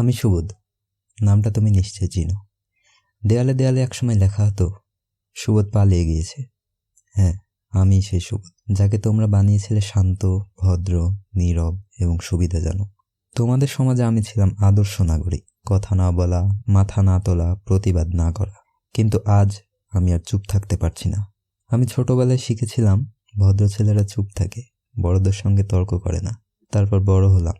আমি সুবোধ। নামটা তুমি নিশ্চয় চিনো। দেয়ালে দেয়ালে একসময় লেখা হতো, সুবোধ পালিয়ে গিয়েছে। হ্যাঁ আমি সেই সুবোধ, যাকে তোমরা বানিয়েছিলে শান্ত, ভদ্র, নীরব এবং সুবিধাজনক। তোমাদের সমাজে আমি ছিলাম আদর্শ নাগরিক, কথা না বলা, মাথা না তোলা, প্রতিবাদ না করা। কিন্তু আজ আমি আর চুপ থাকতে পারছি না। আমি ছোটবেলায় শিখেছিলাম, ভদ্র ছেলেরা চুপ থাকে, বড়দের সঙ্গে তর্ক করে না। তারপর বড় হলাম,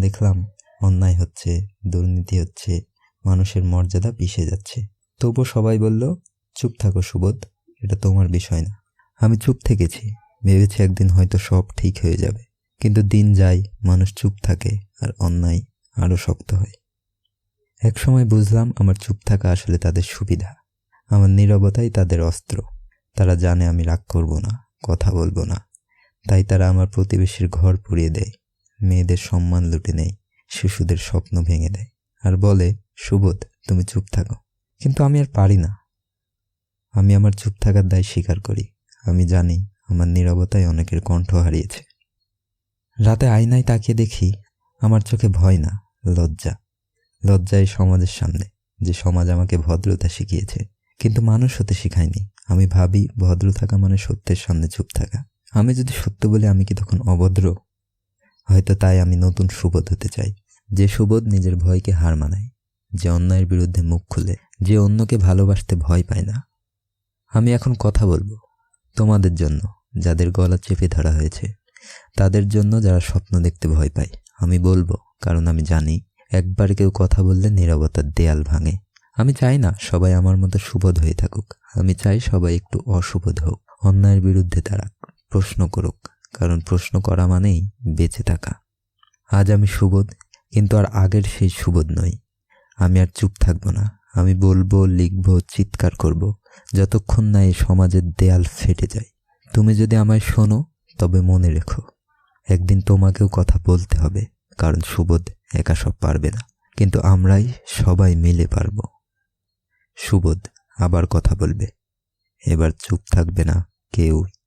দেখলাম অন্যায় হচ্ছে, দুর্নীতি হচ্ছে, মানুষের মর্যাদা পিষে যাচ্ছে। তবু সবাই বলল, চুপ থাকো সুবোধ, এটা তোমার বিষয় না। আমি চুপ থেকেছি, ভেবেছি একদিন হয়তো সব ঠিক হয়ে যাবে। কিন্তু দিন যায়, মানুষ চুপ থাকে আর অন্যায় আরও শক্ত হয়। এক সময় বুঝলাম আমার চুপ থাকা আসলে তাদের সুবিধা। আমার নীরবতাই তাদের অস্ত্র। তারা জানে আমি রাগ করব না, কথা বলব না। তাই তারা আমার প্রতিবেশীর ঘর পুড়িয়ে দেয়। মেয়েদের সম্মান লুটে নেয়। শিশুদের স্বপ্ন ভেঙে দেয় আর বলে, সুবোধ, তুমি চুপ থাকো। কিন্তু আমি আর পারি না। আমি আমার চুপ থাকার দায় স্বীকার করি। আমি জানি আমার নীরবতায় অনেকের কণ্ঠ হারিয়েছে। রাতে আয়নায় তাকিয়ে দেখি আমার চোখে ভয় না, লজ্জা। লজ্জা এই সমাজের সামনে, যে সমাজ আমাকে ভদ্রতা শিখিয়েছে। কিন্তু মানুষ হতে শিখায়নি। আমি ভাবি, ভদ্র থাকা মানে সত্যের সামনে চুপ থাকা। আমি যদি সত্য বলি, আমি কি তখন অভদ্র? হয়তো তাই আমি নতুন সুবোধ হতে চাই। যে সুবোধ নিজের ভয়কে হার মানায়, যে অন্যায়ের বিরুদ্ধে মুখ খুলে, যে অন্যকে ভালোবাসতে ভয় পায় না। আমি এখন কথা বলব তোমাদের জন্য, যাদের গলা চেপে ধরা হয়েছে। তাদের জন্য যারা স্বপ্ন দেখতে ভয় পায়। আমি বলব, কারণ আমি জানি, একবার কেউ কথা বললে নীরবতার দেয়াল ভাঙে। আমি চাই না সবাই আমার মতো সুবোধ হয়ে থাকুক। আমি চাই সবাই একটু অসুবোধ হোক, অন্যায়ের বিরুদ্ধে দাঁড়াক, প্রশ্ন করুক। কারণ প্রশ্ন করা মানেই বেঁচে থাকা। আজ আমি সুবোধ, কিন্তু আর আগের সেই সুবোধ নই। আমি আর চুপ থাকব না। আমি বলব, লিখব, চিৎকার করব, যতক্ষণ না এই সমাজের দেয়াল ফেটে যায়। তুমি যদি আমায় শোনো, তবে মনে রেখো, একদিন তোমাকেও কথা বলতে হবে, কারণ সুবোধ একা সব পারবে না। কিন্তু আমরাই সবাই মিলে পারব। সুবোধ আবার কথা বলবে। এবার চুপ থাকবে না কেউই